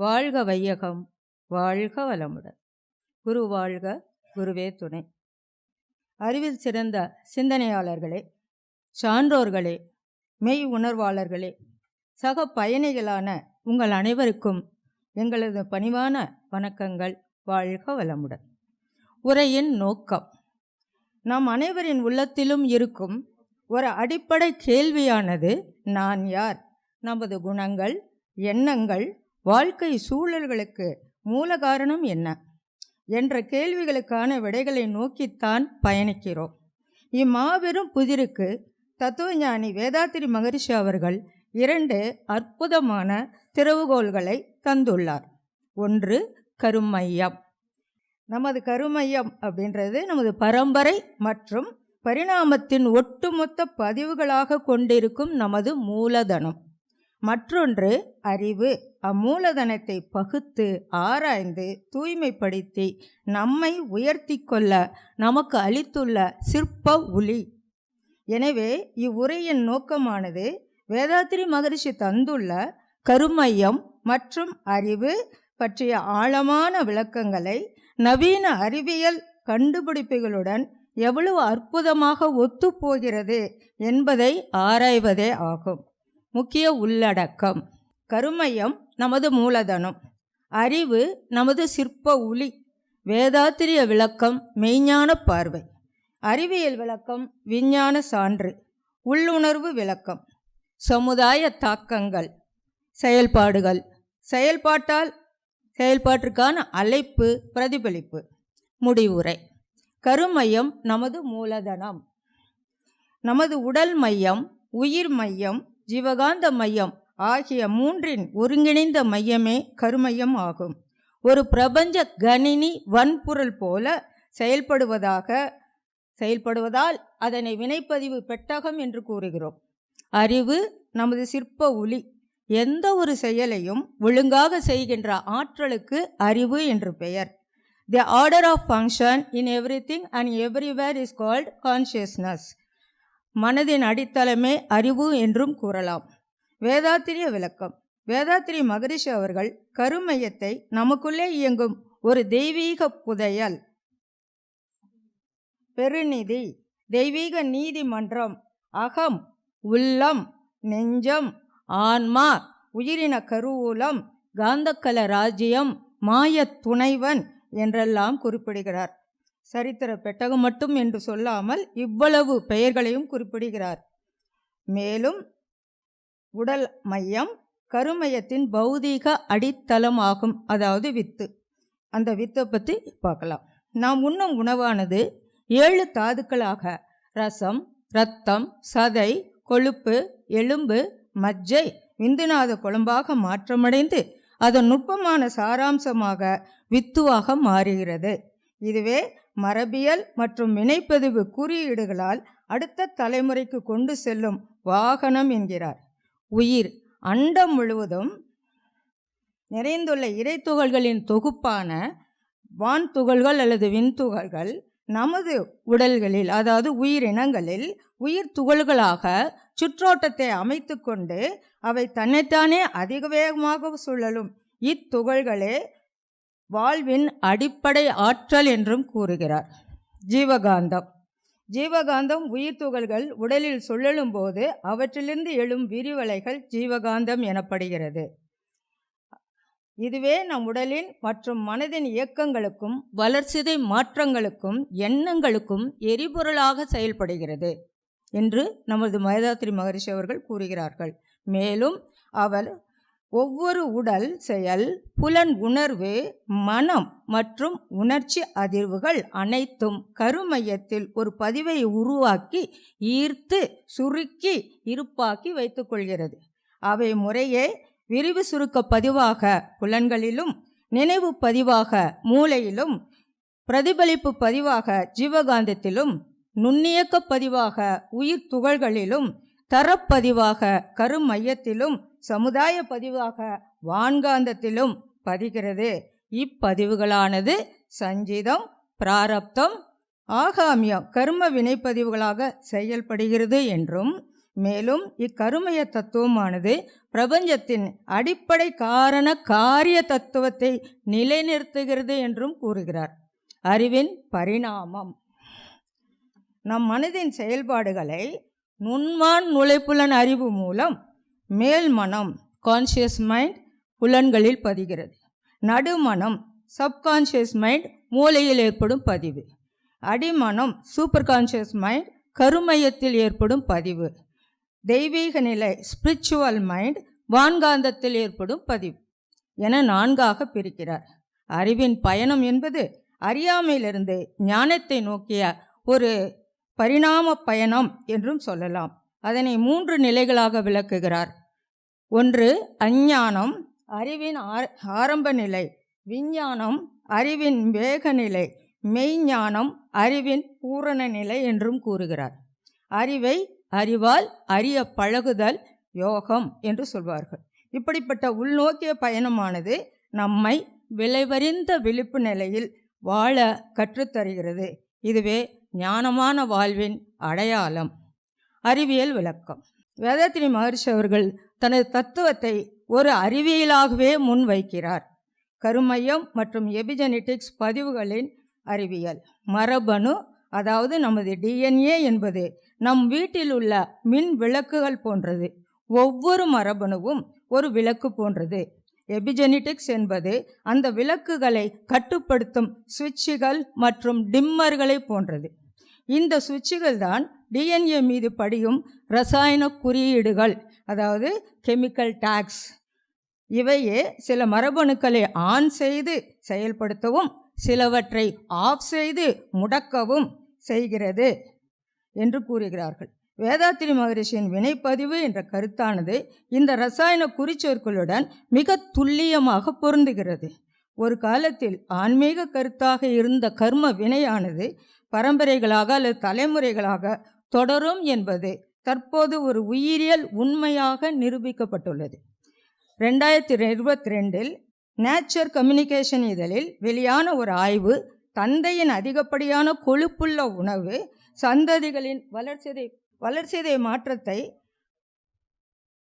வாழ்க வையகம் வாழ்க வளமுடன். குரு வாழ்க குருவே துணை. அறிவில் சிறந்த சிந்தனையாளர்களே சான்றோர்களே மெய் உணர்வாளர்களே சக பயணிகளான உங்கள் அனைவருக்கும் எங்களது பணிவான வணக்கங்கள். வாழ்க வளமுடன். உரையின் நோக்கம். நம் அனைவரின் உள்ளத்திலும் இருக்கும் ஒரு அடிப்படை கேள்வியானது நான் யார்? நமது குணங்கள் எண்ணங்கள் வாழ்க்கை சூழல்களுக்கு மூல காரணம் என்ன? என்ற கேள்விகளுக்கான விடைகளை நோக்கித்தான் பயணிக்கிறோம். இம்மாபெரும் புதிருக்கு தத்துவஞானி வேதாத்திரி மகரிஷி அவர்கள் இரண்டு அற்புதமான திறவுகோள்களை தந்துள்ளார். ஒன்று கருமையம். நமது கருமையம் அப்படின்றது நமது பரம்பரை மற்றும் பரிணாமத்தின் ஒட்டுமொத்த பதிவுகளாக கொண்டிருக்கும் நமது மூலதனம். மற்றொன்று அறிவு. அம்மூலதனத்தை பகுத்து ஆராய்ந்து தூய்மைப்படுத்தி நம்மை உயர்த்தி கொள்ள நமக்கு அளித்துள்ள சிற்ப ஒளி. எனவே இவ்வுரையின் நோக்கமானது வேதாத்திரி மகரிஷி தந்துள்ள கருமையம் மற்றும் அறிவு பற்றிய ஆழமான விளக்கங்களை நவீன அறிவியல் கண்டுபிடிப்புகளுடன் எவ்வளவு அற்புதமாக ஒத்துப்போகிறது என்பதை ஆராய்வதே ஆகும். முக்கிய உள்ளடக்கம். கருமையம் நமது மூலதனம். அறிவு நமது சிற்ப உளி வேதாத்திரிய விளக்கம் மெய்ஞான பார்வை. அறிவியல் விளக்கம் விஞ்ஞான சான்று. உள்ளுணர்வு விளக்கம். சமுதாய தாக்கங்கள். செயல்பாடுகள். செயல்பாட்டால் செயல்பாட்டிற்கான அழைப்பு பிரதிபலிப்பு. முடிவுரை. கருமையம் நமது மூலதனம். நமது உடல் மையம் உயிர் மையம் ஜீவகாந்த மையம் ஆகிய மூன்றின் ஒருங்கிணைந்த மையமே கருமையம் ஆகும். ஒரு பிரபஞ்ச கணினி வன்பொருள் போல செயல்படுவதாக செயல்படுவதால் அதனை வினைப்பதிவு பெட்டகம் என்று கூறுகிறோம். அறிவு நமது சிற்ப ஒளி எந்த ஒரு செயலையும் ஒழுங்காக செய்கின்ற ஆற்றலுக்கு அறிவு என்று பெயர். The order of function in everything and everywhere is called consciousness மனதின் அடித்தளமே அறிவு என்றும் கூறலாம். வேதாத்திரிய விளக்கம். வேதாத்திரி மகரிஷி அவர்கள் கருமையத்தை நமக்குள்ளே இயங்கும் ஒரு தெய்வீக புதையல். பெருநிதி தெய்வீக நீதிமன்றம் அகம் உள்ளம் நெஞ்சம் ஆன்மா உயிரின கருவூலம் காந்தக்கல ராஜ்யம் மாய துணைவன் என்றெல்லாம் குறிப்பிடுகிறார். சரித்திர பெட்டகம் மட்டும் என்று சொல்லாமல் இவ்வளவு பெயர்களையும் குறிப்பிடுகிறார். மேலும் உடல் மையம் கருமையத்தின் பௌதீக அடித்தளம் ஆகும் அதாவது வித்து. அந்த வித்தை பற்றி பார்க்கலாம். நாம் உண்ணும் உணவானது ஏழு தாதுக்களாக. ரசம் இரத்தம் சதை கொழுப்பு எலும்பு மஜ்ஜை விந்துநாத குழம்பாக மாற்றமடைந்து அதன் நுட்பமான சாராம்சமாக வித்துவாக மாறுகிறது. இதுவே மரபியல் மற்றும் வினைப்பதிவு குறியீடுகளால் அடுத்த தலைமுறைக்கு கொண்டு செல்லும் வாகனம் என்கிறார். உயிர் அண்டம் முழுவதும் நிறைந்துள்ள இறைத்துகள்களின் தொகுப்பான வான் துகள்கள் அல்லது விண்துகள்கள் நமது உடல்களில் அதாவது உயிரினங்களில் உயிர் துகள்களாக சுற்றோட்டத்தை அமைத்து கொண்டு அவை தன்னைத்தானே அதிக வேகமாக சுழலும். இத்துகள்களே வாழ்வின் அடிப்படை ஆற்றல் என்றும் கூறுகிறார். ஜீவகாந்தம். ஜீவகாந்தம் உயிர் துகள்கள் உடலில் சுழலும் போது அவற்றிலிருந்து எழும் விரிவலைகள் ஜீவகாந்தம் எனப்படுகிறது. இதுவே நம் உடலின் மற்றும் மனதின் இயக்கங்களுக்கும் வளர்ச்சிதை மாற்றங்களுக்கும் எண்ணங்களுக்கும் எரிபொருளாக செயல்படுகிறது என்று நமது மயதாத்ரி மகரிஷி அவர்கள் கூறுகிறார்கள். மேலும் அவர் ஒவ்வொரு உடல் செயல் புலன் உணர்வு மனம் மற்றும் உணர்ச்சி அதிர்வுகள் அனைத்தும் கருமையத்தில் ஒரு பதிவை உருவாக்கி ஈர்த்து சுருக்கி இருப்பாக்கி வைத்துக்கொள்கிறது அவை முறையே விரிவு சுருக்க பதிவாக புலன்களிலும் நினைவு பதிவாக மூளையிலும் பிரதிபலிப்பு பதிவாக ஜீவகாந்தத்திலும் நுண்ணியக்க பதிவாக உயிர் துகள்களிலும் தரப்பதிவாக கருமையத்திலும் சமுதாய பதிவாக வான்காந்தத்திலும் பதிகிறது. இப்பதிவுகளானது சஞ்சிதம் பிராரப்தம் ஆகாமியம் கர்ம வினைப்பதிவுகளாக செயல்படுகிறது என்றும் மேலும் இக்கருமைய தத்துவமானது பிரபஞ்சத்தின் அடிப்படை காரண காரிய தத்துவத்தை நிலைநிறுத்துகிறது என்றும் கூறுகிறார். அறிவின் பரிணாமம். நம் மனதின் செயல்பாடுகளை நுண்மான் நுழைப்புலன் அறிவு மூலம் மேல் மனம் கான்ஷியஸ் மைண்ட் புலன்களில் பதிகிறது. நடுமனம் சப்கான்ஷியஸ் மைண்ட் மூளையில் ஏற்படும் பதிவு. அடிமனம் சூப்பர் கான்ஷியஸ் மைண்ட் கருமையத்தில் ஏற்படும் பதிவு. தெய்வீக நிலை ஸ்பிரிச்சுவல் மைண்ட் வான்காந்தத்தில் ஏற்படும் பதிவு என நான்காக பிரிக்கிறார். அறிவின் பயணம் என்பது அறியாமையிலிருந்து ஞானத்தை நோக்கிய ஒரு பரிணாம பயணம் என்றும் சொல்லலாம். அதனை மூன்று நிலைகளாக விளக்குகிறார். ஒன்று அஞ்ஞானம் அறிவின் ஆரம்ப நிலை விஞ்ஞானம் அறிவின் வேக நிலை மெய்ஞானம் அறிவின் பூரண நிலை என்றும் கூறுகிறார். அறிவை அறிவால் அறிய பழகுதல் யோகம் என்று சொல்வார்கள். இப்படிப்பட்ட உள்நோக்கிய பயணமானது நம்மை விளைவறிந்த விழிப்பு நிலையில் வாழ கற்றுத்தருகிறது. இதுவே ஞானமான வாழ்வின் அடையாளம். அறிவியல் விளக்கம். வேதாத்திரி மகர்ஷி அவர்கள் தனது தத்துவத்தை ஒரு அறிவியலாகவே முன்வைக்கிறார். கருமையம் மற்றும் எபிஜெனிட்டிக்ஸ் பதிவுகளின் அறிவியல். மரபணு அதாவது நமது டிஎன்ஏ என்பது நம் வீட்டில் உள்ள மின் விளக்குகள் போன்றது. ஒவ்வொரு மரபணுவும் ஒரு விளக்கு போன்றது. எபிஜெனிட்டிக்ஸ் என்பது அந்த விளக்குகளை கட்டுப்படுத்தும் சுவிட்சுகள் மற்றும் டிம்மர்களை போன்றது. இந்த சுவிட்சுகள் தான் டிஎன்ஏ மீது படியும் ரசாயன குறியீடுகள் அதாவது கெமிக்கல் டாக்ஸ். இவையே சில மரபணுக்களை ஆன் செய்து செயல்படுத்தவும் சிலவற்றை ஆஃப் செய்து முடக்கவும் செய்கிறது என்று கூறுகிறார்கள். வேதாத்திரி மகரிஷியின் வினைப்பதிவு என்ற கருத்தானது இந்த ரசாயன குறிச்சொற்களுடன் மிக துல்லியமாக பொருந்துகிறது. ஒரு காலத்தில் ஆன்மீக கருத்தாக இருந்த கர்ம வினையானது பரம்பரைகளாக அல்லது தலைமுறைகளாக தொடரும் என்பது தற்போது ஒரு உயிரியல் உண்மையாக நிரூபிக்கப்பட்டுள்ளது. ரெண்டாயிரத்தி இருபத்தி ரெண்டில் நேச்சர் கம்யூனிகேஷன் இதழில் வெளியான ஒரு ஆய்வு தந்தையின் அதிகப்படியான கொழுப்புள்ள உணவு சந்ததிகளின் வளர்ச்சிதை வளர்ச்சிதை மாற்றத்தை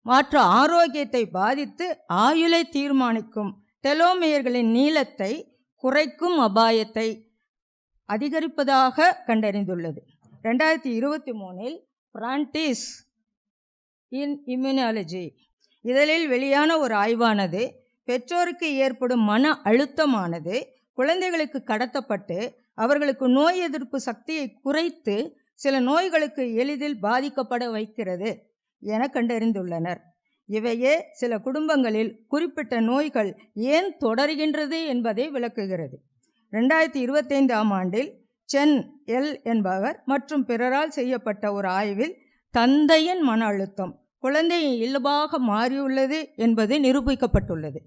மாற்ற ஆரோக்கியத்தை பாதித்து ஆயுளை தீர்மானிக்கும் டெலோமியர்களின் நீளத்தை குறைக்கும் அபாயத்தை அதிகரிப்பதாக கண்டறிந்துள்ளது. ரெண்டாயிரத்தி இருபத்தி மூணில் பிரான்டிஸ் இன் இம்யூனாலஜி. இதழில் வெளியான ஒரு ஆய்வானது பெற்றோருக்கு ஏற்படும் மன அழுத்தமானது குழந்தைகளுக்கு கடத்தப்பட்டு அவர்களுக்கு நோய் எதிர்ப்பு சக்தியை குறைத்து சில நோய்களுக்கு எளிதில் பாதிக்கப்பட வைக்கிறது என கண்டறிந்துள்ளனர். இவையே சில குடும்பங்களில் குறிப்பிட்ட நோய்கள் ஏன் தொடர்கின்றது என்பதை விளக்குகிறது. ரெண்டாயிரத்தி இருபத்தைந்தாம் ஆண்டில் சென் எல் என்பவர் மற்றும் பிறரால் செய்யப்பட்ட ஒரு ஆய்வில் தந்தையின் மன அழுத்தம் குழந்தையின் இயல்பாக மாறியுள்ளது என்பது நிரூபிக்கப்பட்டுள்ளது.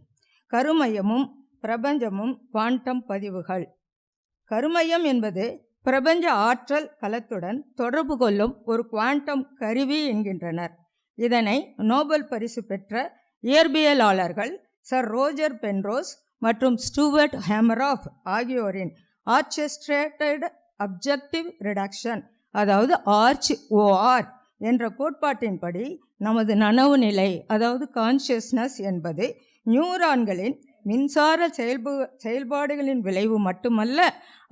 கருமையமும் பிரபஞ்சமும் குவாண்டம் பதிவுகள். கருமையம் என்பது பிரபஞ்ச ஆற்றல் கலத்துடன் தொடர்பு கொள்ளும் ஒரு குவாண்டம் கருவி என்கின்றனர். இதனை நோபல் பரிசு பெற்ற இயற்பியலாளர்கள் சர் ரோஜர் பென்ரோஸ் மற்றும் ஸ்டூவர்ட் ஹேமராஃப் ஆகியோரின் ஆர்ச்செஸ்ட்ரேட்டட் அப்ஜெக்டிவ் ரிடக்ஷன் அதாவது ஆர்ச் ஓஆர் என்ற கோட்பாட்டின்படி நமது நனவு நிலை அதாவது கான்ஷியஸ்னஸ் என்பது நியூரான்களின் மின்சார செயல்பு செயல்பாடுகளின் விளைவு மட்டுமல்ல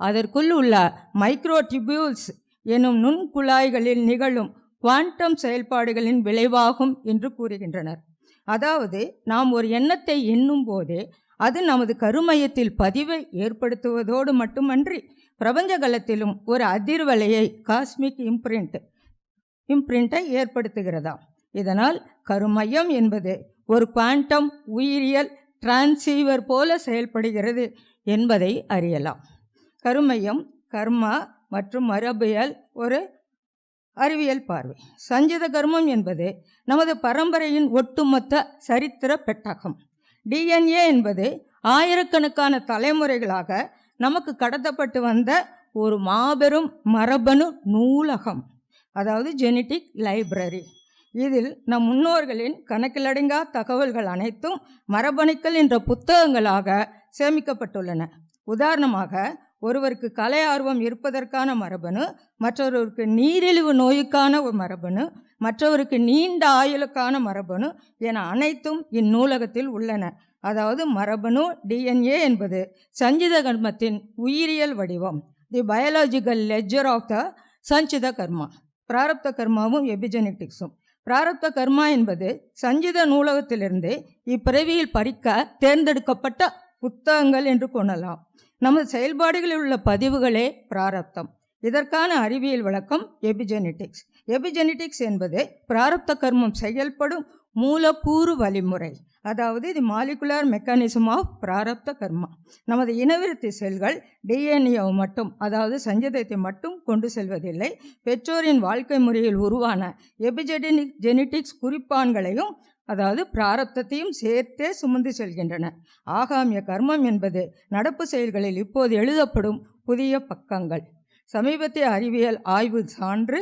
அதற்குள் உள்ள மைக்ரோடிபியூல்ஸ் எனும் நுண்குழாய்களில் நிகழும் குவாண்டம் செயல்பாடுகளின் விளைவாகும் என்று கூறுகின்றனர். அதாவது நாம் ஒரு எண்ணத்தை எண்ணும் போதே அது நமது கருமையத்தில் பதிவை ஏற்படுத்துவதோடு மட்டுமன்றி பிரபஞ்சகலத்திலும் ஒரு அதிர்வலையை காஸ்மிக் இம்ப்ரிண்ட் இம்ப்ரிண்ட்டை ஏற்படுத்துகிறதாம் இதனால் கருமையம் என்பது ஒரு குவாண்டம் உயிரியல் டிரான்சீவர் போல செயல்படுகிறது என்பதை அறியலாம். கருமையம் கர்மா மற்றும் மரபியல் ஒரு அறிவியல் பார்வை. சஞ்சித கர்மம் என்பது நமது பரம்பரையின் ஒட்டுமொத்த சரித்திர பெட்டகம். டிஎன்ஏ என்பது ஆயிரக்கணக்கான தலைமுறைகளாக நமக்கு கடத்தப்பட்டு வந்த ஒரு மாபெரும் மரபணு நூலகம் அதாவது ஜெனட்டிக் லைப்ரரி இதில் நம் முன்னோர்களின் கணக்கிலடங்கா தகவல்கள் அனைத்தும் மரபணுக்கள் என்ற புத்தகங்களாக சேமிக்கப்பட்டுள்ளன. உதாரணமாக ஒருவருக்கு கலை ஆர்வம் இருப்பதற்கான மரபணு மற்றொருவருக்கு நீரிழிவு நோய்க்கான ஒரு மரபணு மற்றவருக்கு நீண்ட ஆயுளுக்கான மரபணு என அனைத்தும் இந்நூலகத்தில் உள்ளன. அதாவது மரபணு டிஎன்ஏ என்பது சஞ்சித கர்மத்தின் உயிரியல் வடிவம். The biological ledger of the sanchita karma. பிராரப்த கர்மாவும் எபிஜெனட்டிக்ஸும் பிராரப்த கர்மா என்பது சஞ்சித நூலகத்திலிருந்து இப்பிறவியில் படிக்க தேர்ந்தெடுக்கப்பட்ட புத்தகங்கள் என்று கொள்ளலாம். நமது செயல்பாடுகளில் உள்ள பதிவுகளே பிராரப்தம். இதற்கான அறிவியல் விளக்கம் எபிஜெனட்டிக்ஸ் எபிஜெனடிக்ஸ் என்பது பிராரப்த கர்மம் செயல்படும் மூலக்கூறு வழிமுறை. அதாவது இது மாலிகுலர் மெக்கானிசம் ஆஃப் பிராரப்த கர்மா நமது இனவிருத்தி செல்கள் டிஎன்ஏ மட்டும் அதாவது சஞ்சதத்தை மட்டும் கொண்டு செல்வதில்லை. பெற்றோரின் வாழ்க்கை முறையில் உருவான எபிஜெனிக் ஜெனட்டிக்ஸ் குறிப்பான்களையும் அதாவது பிராரப்தத்தையும் சேர்த்தே சுமந்து செல்கின்றன. ஆகாமிய கர்மம் என்பது நடப்பு செயல்களில் இப்போது எழுதப்படும் புதிய பக்கங்கள். சமீபத்திய அறிவியல் ஆய்வு சான்று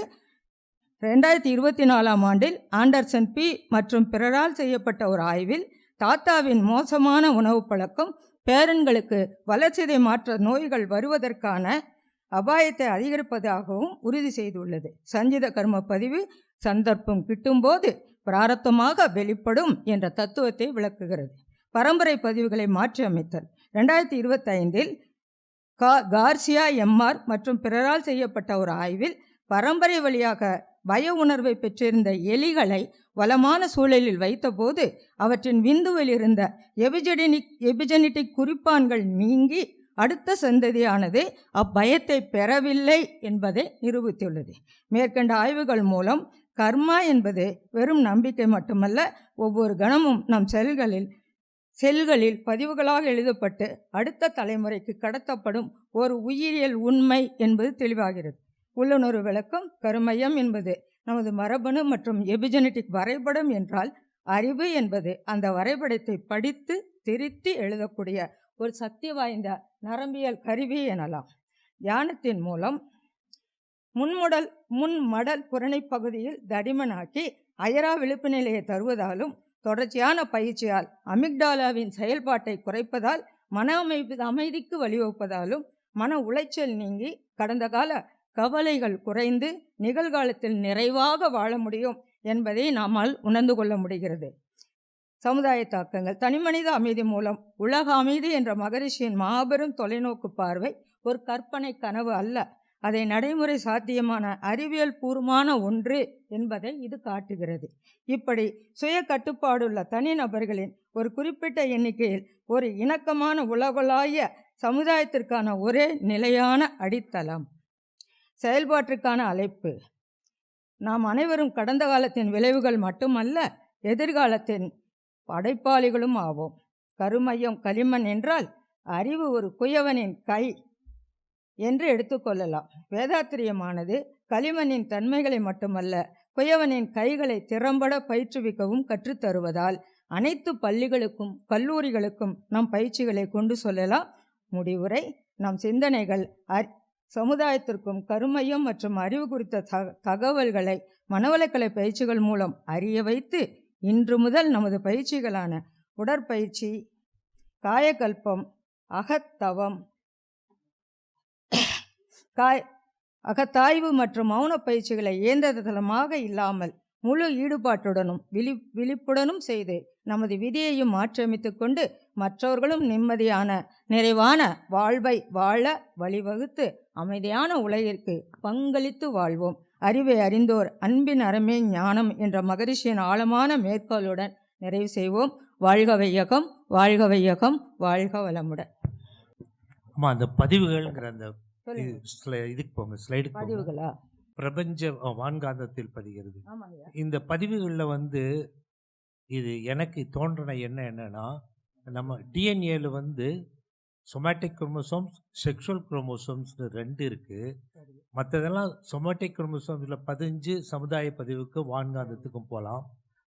ரெண்டாயிரத்தி இருபத்தி நாலாம் ஆண்டில் ஆண்டர்சன் பி மற்றும் பிறரால் செய்யப்பட்ட ஒரு ஆய்வில் தாத்தாவின் மோசமான உணவு பழக்கம் பேரன்களுக்கு வளர்ச்சிதை மாற்ற நோய்கள் வருவதற்கான அபாயத்தை அதிகரிப்பதாகவும் உறுதி செய்துள்ளது. சஞ்சித கர்ம பதிவு சந்தர்ப்பம் கிட்டும்போது பிராரத்தமாக வெளிப்படும் என்ற தத்துவத்தை விளக்குகிறது. பரம்பரை பதிவுகளை மாற்றியமைத்தல் ரெண்டாயிரத்தி இருபத்தைந்தில் கா கார்சியா எம்ஆர் மற்றும் பிறரால் செய்யப்பட்ட ஒரு ஆய்வில் பரம்பரை வழியாக பய உணர்வை பெற்றிருந்த எலிகளை வளமான சூழலில் வைத்தபோது அவற்றின் விந்துவில் இருந்த எபிஜெனிக் எபிஜெனிட்டிக் குறிப்பான்கள் நீங்கி அடுத்த சந்ததியானது அப்பயத்தை பெறவில்லை என்பதை நிரூபித்துள்ளது. மேற்கண்ட ஆய்வுகள் மூலம் கர்மா என்பது வெறும் நம்பிக்கை மட்டுமல்ல ஒவ்வொரு கணமும் நம் செல்களில் செல்களில் பதிவுகளாக எழுதப்பட்டு அடுத்த தலைமுறைக்கு கடத்தப்படும் ஒரு உயிரியல் உண்மை என்பது தெளிவாகிறது. உள்ளுணர்வு விளக்கம் கருமையம் என்பது நமது மரபணு மற்றும் எபிஜெனட்டிக் வரைபடம் என்றால் அறிவு என்பது அந்த வரைபடத்தை படித்து திரித்து எழுதக்கூடிய ஒரு சக்தி வாய்ந்த நரம்பியல் கருவி எனலாம். தியானத்தின் மூலம் முன்முடல் முன் மடல் புறணை பகுதியில் தடிமனாக்கி அயரா விழிப்பு நிலையை தருவதாலும் தொடர்ச்சியான பயிற்சியால் அமிக்டாலாவின் செயல்பாட்டை குறைப்பதால் மன அமைப்பு அமைதிக்கு வழிவகுப்பதாலும் மன உளைச்சல் நீங்கி கடந்த கால கவலைகள் குறைந்து நிகழ்காலத்தில் நிறைவாக வாழ முடியும் என்பதை நம்மால் உணர்ந்து கொள்ள முடிகிறது. சமுதாய தாக்கங்கள் தனிமனித அமைதி மூலம் உலக அமைதி என்ற மகரிஷியின் மாபெரும் தொலைநோக்கு பார்வை ஒரு கற்பனை கனவு அல்ல. அதை நடைமுறை சாத்தியமான அறிவியல் பூர்வமான ஒன்று என்பதை இது காட்டுகிறது. இப்படி சுய கட்டுப்பாடுள்ள தனிநபர்களின் ஒரு குறிப்பிட்ட எண்ணிக்கையில் ஒரு இணக்கமான உலகளாய சமுதாயத்திற்கான ஒரே நிலையான அடித்தளம். செயல்பாட்டிற்கான அழைப்பு. நாம் அனைவரும் கடந்த காலத்தின் விளைவுகள் மட்டுமல்ல எதிர்காலத்தின் படைப்பாளிகளும் ஆவோம். கருமையம் களிமண் என்றால் அறிவு ஒரு குயவனின் கை என்று எடுத்துக்கொள்ளலாம் வேதாத்திரியமானது களிமண்ணின் தன்மைகளை மட்டுமல்ல குயவனின் கைகளை திறம்பட பயிற்றுவிக்கவும் கற்றுத்தருவதால் அனைத்து பள்ளிகளுக்கும் கல்லூரிகளுக்கும் நம் பயிற்சிகளை கொண்டு சொல்லலாம். முடிவுரை நம் சிந்தனைகள் அர் சமுதாயத்திற்கும் கருமையம் மற்றும் அறிவு குறித்த தக தகவல்களை மனவளக்கலை பயிற்சிகள் மூலம் அறிய வைத்து இன்று முதல் நமது பயிற்சிகளான உடற்பயிற்சி காயகல்பம் அகத்தவம் காய் அகத்தாய்வு மற்றும் மௌன பயிற்சிகளை இயந்திரதளமாக இல்லாமல் முழு ஈடுபாட்டுடனும் விழி விழிப்புடனும் செய்து. நமது விதியையும் மாற்றியமைத்து கொண்டு மற்றவர்களும் நிம்மதியான நிறைவான வாழ்வை வாழ வழிவகுத்து அமைதியான உலகிற்கு பங்களித்து வாழ்வோம். அறிவை அறிந்தோர் அன்பின் அறமே ஞானம் என்ற மகரிஷியின் ஆழமான மேற்கோளுடன் நிறைவு செய்வோம். வாழ்க வையகம் வாழ்க வையகம் வாழ்க வளமுடன். ஆமா அந்த பதிவுகள்ங்கிற அந்த இதுக்கு போங்க ஸ்லைடுக்கு பதிவுகளா? பிரபஞ்ச வான்காந்தத்தில் பதிகிறது. இந்த பதிவுகளில் வந்து இது எனக்கு தோன்றின என்ன என்னன்னா நம்ம டிஎன்ஏல வந்து சொமேட்டிக் குரோமோசோம்ஸ் செக்ஷுவல் குரோமோசோம்ஸ்னு ரெண்டு இருக்கு. சரி. மற்றதெல்லாம் சொமேட்டிக் குரோமோசோம்ஸில் பதிஞ்சு சமுதாய பதிவுக்கு வான்காந்தத்துக்கும் போகலாம்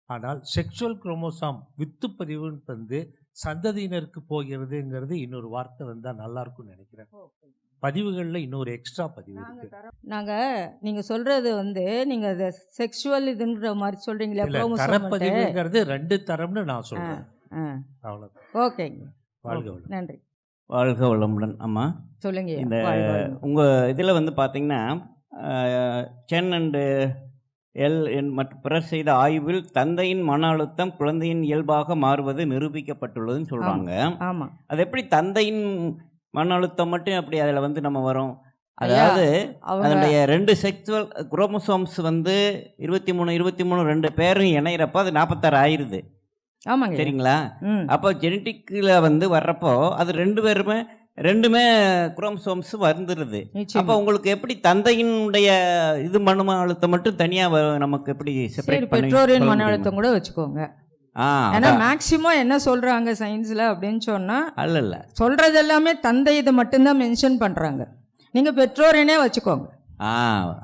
ஆனால் செக்ஷுவல் குரோமோசோம் வித்து பதிவுன்னு வந்து சந்ததியினருக்கு போகிறதுங்கிறது இன்னொரு வார்த்தை வந்தால் நல்லா இருக்கும்னு நினைக்கிறேன். பதிவுகளில் இன்னொரு எக்ஸ்ட்ரா பதிவு இருக்கு. நாங்கள் நீங்கள் சொல்கிறது வந்து நீங்கள் அதை செக்ஷுவல் இதுன்ற மாதிரி சொல்கிறீங்களா இல்ல குரோமோசோம் தரப்பதிவுங்கிறது ரெண்டு தரம்னு நான் சொல்றேன். ஆ அவ்வளோ ஓகேங்க. வாழ்க வளம் நன்றி. வாழ்க வளமுடன். அம்மா சொல்லுங்க இந்த. உங்கள் இதில் வந்து பார்த்தீங்கன்னா சென் அண்டு எல் என் மற்றும் பிறர் செய்த ஆய்வில் தந்தையின் மன அழுத்தம் குழந்தையின் இயல்பாக மாறுவது நிரூபிக்கப்பட்டுள்ளதுன்னு சொல்கிறாங்க ஆமா. அது எப்படி தந்தையின் மன அழுத்தம் மட்டும் எப்படி அதில் வந்து நம்ம வரும்? அதாவது அதனுடைய ரெண்டு செக்சுவல் குரோமோசோம்ஸ் வந்து இருபத்தி மூணு இருபத்தி மூணு ரெண்டு பேரும் இணையிறப்போ அது நாற்பத்தாறு ஆயிடுது ஆமாங்க சரிங்களா? அப்போ ஜெனட்டிக்கில் வந்து வர்றப்போ அது ரெண்டு பேருமே ரெண்டுமே குரோமோசோம்ஸ் வந்துடுது அப்போ உங்களுக்கு எப்படி தந்தையினுடைய இது மன அழுத்தம் மட்டும் தனியாக நமக்கு எப்படி செப்பரேட் பெற்றோரின் மன? அழுத்தம் கூட வச்சுக்கோங்க. ஏன்னா அதான். மேக்சிமம் என்ன சொல்றாங்க சயின்ஸ்ல அப்படின்னு சொன்னா அல்ல இல்லை சொல்றது எல்லாமே தந்தை இதை மட்டும்தான் மென்ஷன் பண்றாங்க. நீங்க பெற்றோரினே வச்சுக்கோங்க. ஆ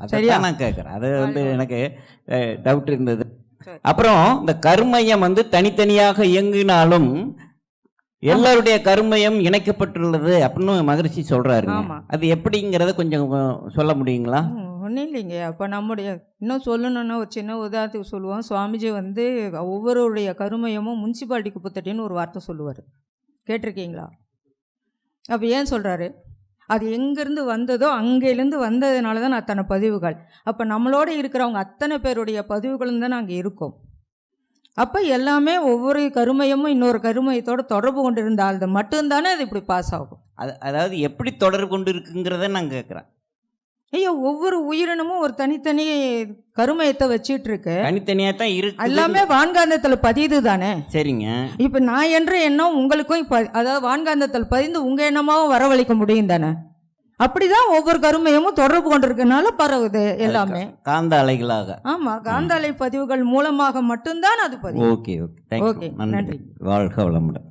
சரியா? நான் கேட்குறேன் அது வந்து எனக்கு டவுட் இருந்தது. அப்புறம் இந்த கருமையம் வந்து தனித்தனியாக இயங்கினாலும் எல்லாருடைய கருமையம் இணைக்கப்பட்டுள்ளது அப்படின்னு சொல்றாருங்க. ஆமா. அது எப்படிங்கிறத கொஞ்சம் சொல்ல முடியுங்களா? ஒன்றும் இல்லைங்க அப்போ நம்முடைய இன்னும் சொல்லணும்னா ஒரு சின்ன உதாரணத்துக்கு சொல்லுவோம். சுவாமிஜி வந்து ஒவ்வொருடைய கருமையமும் முனிசிபாலிட்டி குப்பத்தட்டின்னு ஒரு வார்த்தை சொல்லுவார். கேட்டிருக்கீங்களா? அப்போ ஏன் சொல்கிறாரு அது எங்கேருந்து வந்ததோ அங்கேருந்து வந்ததுனால தான் அத்தனை பதிவுகள். அப்போ நம்மளோட இருக்கிறவங்க அத்தனை பேருடைய பதிவுகளும் தான் அங்கே இருக்கோம். அப்போ எல்லாமே ஒவ்வொரு கருமையமும் இன்னொரு கருமையத்தோட தொடர்பு கொண்டு இருந்தால் மட்டும்தானே அது இப்படி பாஸ் ஆகும். அது அதாவது எப்படி தொடர்பு கொண்டு இருக்குங்கிறத நான் கேட்குறேன். ஐயோ ஒவ்வொரு உயிரினமும் ஒரு தனித்தனி கருமையத்தை வச்சிட்டு இருக்கு தனித்தனியாக தான் இருக்கு எல்லாமே வான்காந்தத்தில் பதியுது தானே சரிங்க. இப்போ நான் என்ற எண்ணம் உங்களுக்கும் அதாவது வான்காந்தத்தில் பதிந்து உங்கள் எண்ணமாவும் வரவழைக்க முடியும் தானே? அப்படிதான் ஒவ்வொரு கருமையமும் தொடர்பு கொண்டிருக்கனால பரவுது எல்லாமே. காந்த அலைகளாக. ஆமாம் காந்தாலை பதிவுகள் மூலமாக மட்டும்தான் அது பதிவு ஓகே ஓகே. ஓகே, நன்றி. நன்றி. வாழ்க வளமுடன்.